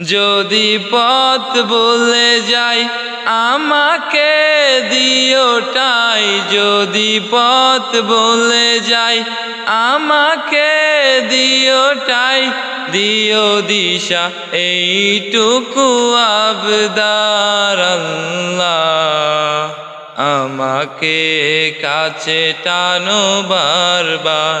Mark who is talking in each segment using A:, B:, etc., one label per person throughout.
A: যদি পথ বলে যাই, আমাকে দিওটাই যদি পথ বলে যাই, আমাকে দিওটাই দিও দিশা, এইটুকু আবদার আমাকে কাছে টানো বারবার।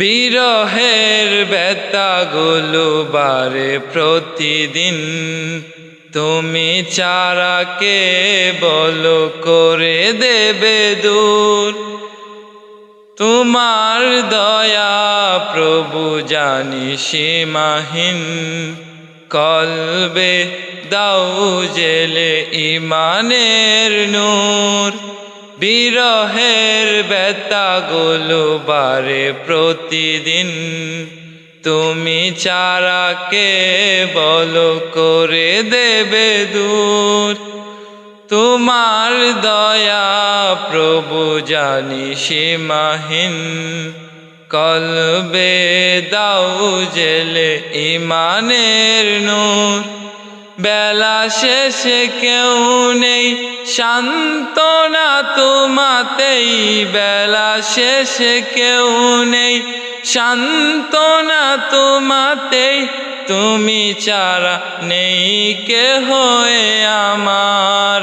A: বিরহের বেতাগুলো বারে প্রতিদিন। তুমি চারাকে বল করে দেবে দূর। তোমার দয়া প্রভু জানি সীমাহীন। কলবে দাও জেলে ইমানের নূর। বিরহের বেতাগুলো বারে প্রতিদিন। তুমি চারাকে বলো করে দেবে দূর? তোমার দয়া প্রভু জানি সীমাহীন। কলবে দাও জেলে ইমানের নূর। বেলা শেষে কেউ নেই, সান্ত্বনা তোমাতেই। বেলা শেষে কেউ নেই, সান্ত্বনা তোমাতেই। তুমি চারা নেই কে হয়ে আমার